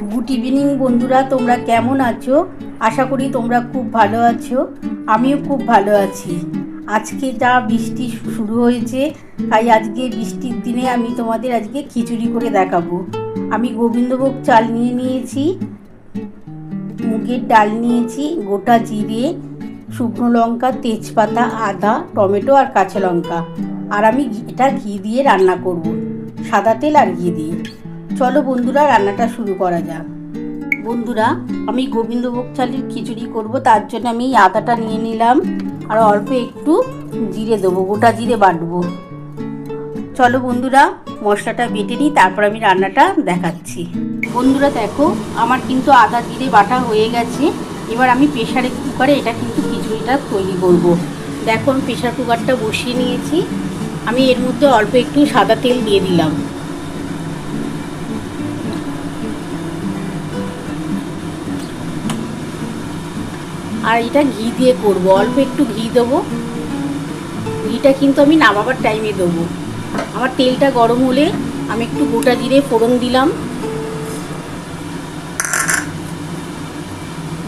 Good evening বন্ধুরা, তোমরা কেমন আছো? আশা করি তোমরা খুব ভালো আছো। আমিও খুব ভালো আছি। আজকে যা বৃষ্টি শুরু হয়েছে, তাই আজকে বৃষ্টির দিনে আমি তোমাদের আজকে খিচুড়ি করে দেখাবো। আমি গোবিন্দভোগ চাল নিয়ে নিয়েছি, মুগের ডাল নিয়েছি, গোটা জিরে, শুকনো লঙ্কা, তেজপাতা, আদা, টমেটো আর কাঁচা লঙ্কা। আর আমি এটা ঘি দিয়ে রান্না করব, সাদা তেল আর ঘি দিয়ে। চলো বন্ধুরা, রান্নাটা শুরু করা যাক। বন্ধুরা, আমি গোবিন্দভোগ চালের খিচুড়ি করব, তার জন্য আমি আদাটা নিয়ে নিলাম, আর অল্প একটু জিরে দেবো, গোটা জিরে বাটবো। চলো বন্ধুরা, মশলাটা বেটে নিই, তারপর আমি রান্নাটা দেখাচ্ছি। বন্ধুরা, দেখো, আমার কিন্তু আদা, জিরে বাটা হয়ে গেছে। এবার আমি প্রেশারে কুকারে এটা কিন্তু খিচুড়িটা তৈরি করব। দেখো, আমি প্রেশার কুকারটা বসিয়ে নিয়েছি। আমি এর মধ্যে অল্প একটু সাদা তেল দিয়ে দিলাম। আর এটা ঘি দিয়ে করব। অল্প একটু ঘি দেবো। ঘিটা কিন্তু আমি নামাবার টাইমে দেবো। আমার তেলটা গরম হলে আমি একটু গোটা জিরে ফোড়ন দিলাম।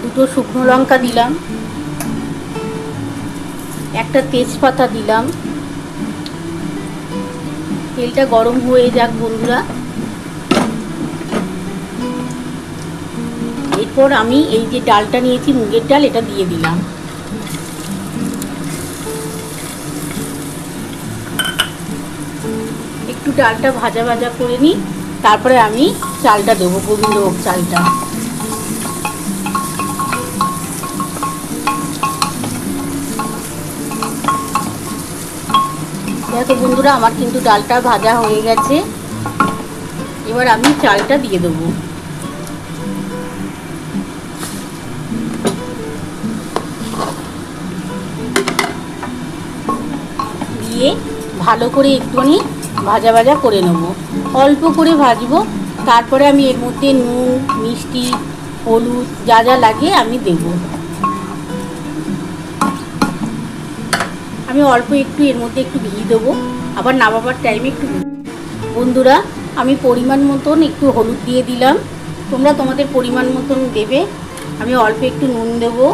দুটো শুকনো লঙ্কা দিলাম। একটা তেজপাতা দিলাম। তেলটা গরম হয়ে যাক বন্ধুরা। এরপর আমি এই যে ডালটা নিয়েছি, মুগের ডাল, এটা দিয়ে দিলাম। একটু ডালটা ভাজা ভাজা করে নিই, তারপরে আমি চালটা দেবো, গোবিন্দভোগ চালটা। দেখো বন্ধুরা, আমার কিন্তু ডালটা ভাজা হয়ে গেছে। এবার আমি চালটা দিয়ে দেবো। দিয়ে ভালো করে একটুখানি ভাজা ভাজা করে নেব। অল্প করে ভাজবো, তারপরে আমি এর মধ্যে নুন, মিষ্টি, হলুদ যা যা লাগে আমি দেব। আমি অল্প একটু এর মধ্যে একটু ঘি দেবো, আবার নামাবার টাইমে একটু বন্ধুরা, আমি পরিমাণ মতন একটু হলুদ দিয়ে দিলাম। তোমরা তোমাদের পরিমাণ মতন দেবে। আমি অল্প একটু নুন দেবো।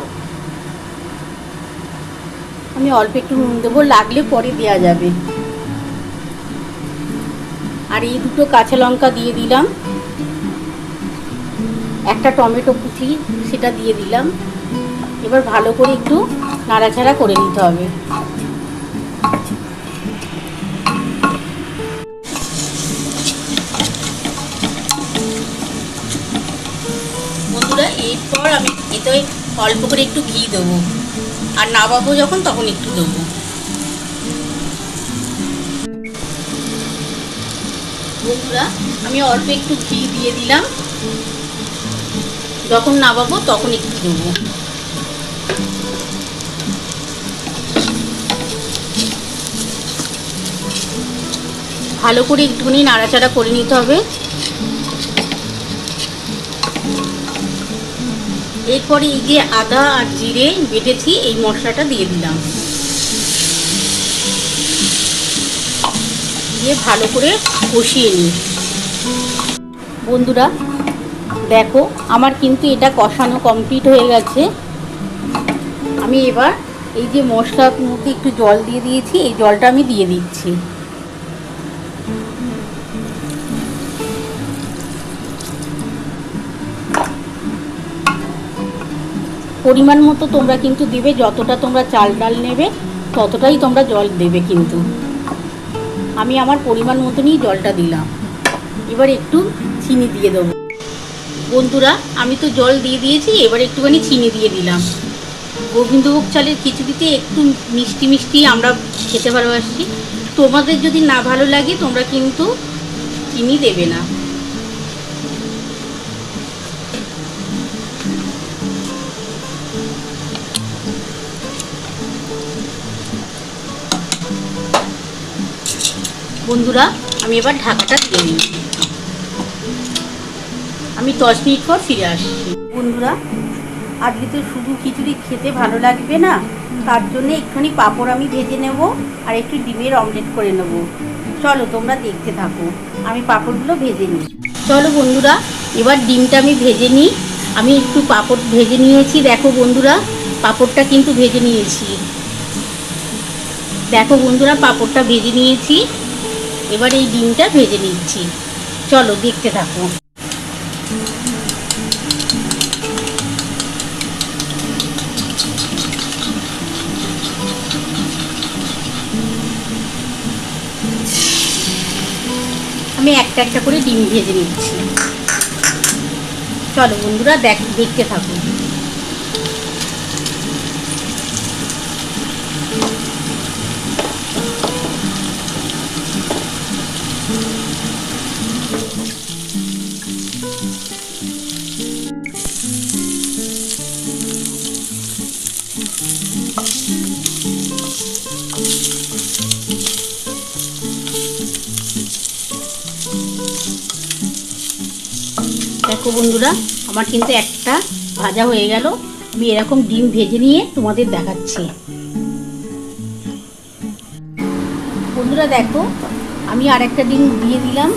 আমি অল্প একটু নুন দেবো, লাগলে পরে দেওয়া যাবে। আর এই দুটো কাঁচা লঙ্কা দিয়ে দিলাম। একটা টমেটো কুচি সেটা দিয়ে দিলাম। এবার ভালো করে একটু নাড়াচাড়া করে নিতে হবে। বন্ধুরা, এরপর আমি এতে অল্প করে একটু ঘি দেবো। আর না নামাবো যখন, তখন একটু দেবো। বন্ধুরা, আমি অল্প একটু ঘি দিয়ে দিলাম। যখন না নামাবো তখন একটু দেবো। ভালো করে একটুখানি নাড়াচাড়া করে নিতে হবে। এরপরে এই যে আদা আর জিরে বেটেছি, এই মশলাটা দিয়ে দিলাম। দিয়ে ভালো করে কষিয়ে নিই। বন্ধুরা, দেখো, আমার কিন্তু এটা কষানো কমপ্লিট হয়ে গেছে। আমি এবার এই যে মশলার মধ্যে একটু জল দিয়ে দিয়েছি, এই জলটা আমি দিয়ে দিচ্ছি। পরিমাণ মতো তোমরা কিন্তু দেবে, যতটা তোমরা চাল ডাল নেবে, ততটাই তোমরা জল দেবে কিন্তু। আমি আমার পরিমাণ মতনই জলটা দিলাম। এবার একটু চিনি দিয়ে দেবো। বন্ধুরা, আমি তো জল দিয়ে দিয়েছি, এবার একটুখানি চিনি দিয়ে দিলাম। গোবিন্দভোগ চালের খিচুড়িতে একটু মিষ্টি মিষ্টি আমরা খেতে ভালোবাসি। তোমাদের যদি না ভালো লাগে, তোমরা কিন্তু চিনি দেবে না। বন্ধুরা, আমি এবার ঢাকাটা দিয়ে নিই। আমি দশ মিনিট পর ফিরে আসছি। বন্ধুরা, আজকে তো শুধু খিচুড়ি খেতে ভালো লাগবে না, তার জন্য একটুখানি পাঁপড় আমি ভেজে নেব আর একটু ডিমের অমলেট করে নেব। চলো তোমরা দেখতে থাকো, আমি পাঁপড়গুলো ভেজে নিই। চলো বন্ধুরা, এবার ডিমটা আমি ভেজে নিই। আমি একটু পাঁপড় ভেজে নিয়েছি। দেখো বন্ধুরা, পাঁপড়টা কিন্তু ভেজে নিয়েছি। দেখো বন্ধুরা, পাঁপড়টা ভেজে নিয়েছি। এবার এই ডিমটা ভেজে নিচ্ছি। চলো, দেখতে থাকো। আমি একটা একটা করে ডিম ভেজে নিচ্ছি। চলো বন্ধুরা, দেখ দেখতে থাকুন দেখো বন্ধুরা, আমার কিন্তু একটা ভাজা হয়ে গেল। আমি এরকম ডিম ভেজে নিয়ে তোমাদের দেখাচ্ছি। বন্ধুরা দেখো, আমি আর একটা ডিম দিয়ে দিলাম।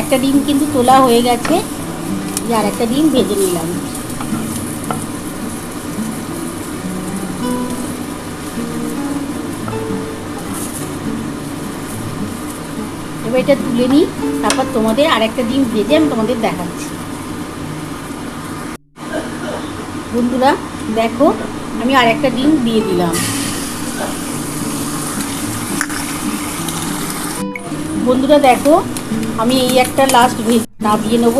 একটা ডিম কিন্তু তোলা হয়ে গেছে। আর একটা ডিম ভেজে নিলাম। এটা তুলে নিই, তারপর তোমাদের আর একটা ডিম ভেজে আমি তোমাদের দেখাচ্ছি। বন্ধুরা, দেখো, আমি আর একটা ডিম দিয়ে দিলাম। বন্ধুরা, দেখো, আমি এই একটা লাস্ট ভেজ নামিয়ে নেব।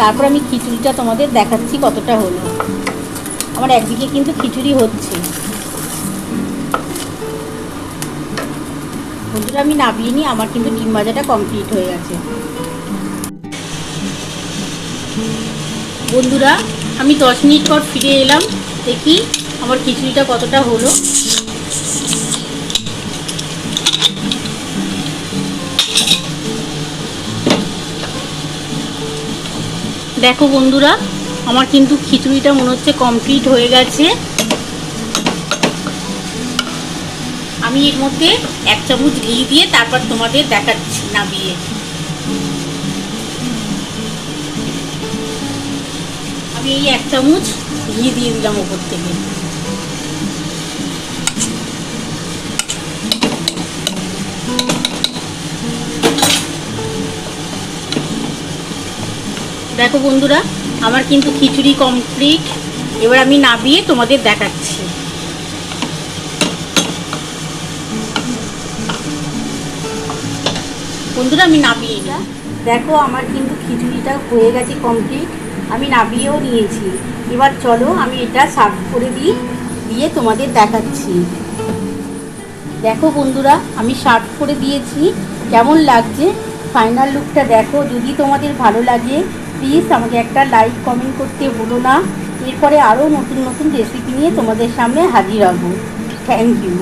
তারপর আমি খিচুড়িটা তোমাদের দেখাচ্ছি কতটা হলো। আমার একদিকে কিন্তু খিচুড়ি হচ্ছে। বন্ধুরা আমি নামিয়ে নিই, আমার কিন্তু ডিম ভাজাটা কমপ্লিট হয়ে গেছে। বন্ধুরা, আমি দশ মিনিট পর ফিরে এলাম, দেখি আমার খিচুড়িটা কতটা হলো। দেখো বন্ধুরা, আমার কিন্তু খিচুড়িটা মনে হচ্ছে কমপ্লিট হয়ে গেছে। আমি এর মধ্যে এক চামচ ঘি দিয়ে তারপর তোমাদের দেখাচ্ছি নামিয়ে আমি এই এক চামচ ঘি দিয়ে দিলাম ওপর থেকে। দেখো বন্ধুরা, আমার কিন্তু খিচুড়ি কমপ্লিট এবার আমি নামিয়ে তোমাদের দেখাচ্ছি। বন্ধুরা, আমি নামিয়ে দেখো, আমার কিন্তু খিচুড়িটা হয়ে গেছে কমপ্লিট আমি নামিয়েও নিয়েছি। এবার চলো, আমি এটা সার্ভ করে দিই, দিয়ে তোমাদের দেখাচ্ছি। দেখো বন্ধুরা, আমি সার্ভ করে দিয়েছি। কেমন লাগছে? ফাইনাল লুকটা দেখো। যদি তোমাদের ভালো লাগে প্লিজ আমাকে একটা লাইক কমেন্ট করতে ভুলো না। এরপরে আরও নতুন নতুন রেসিপি নিয়ে তোমাদের সামনে হাজির হব। Thank you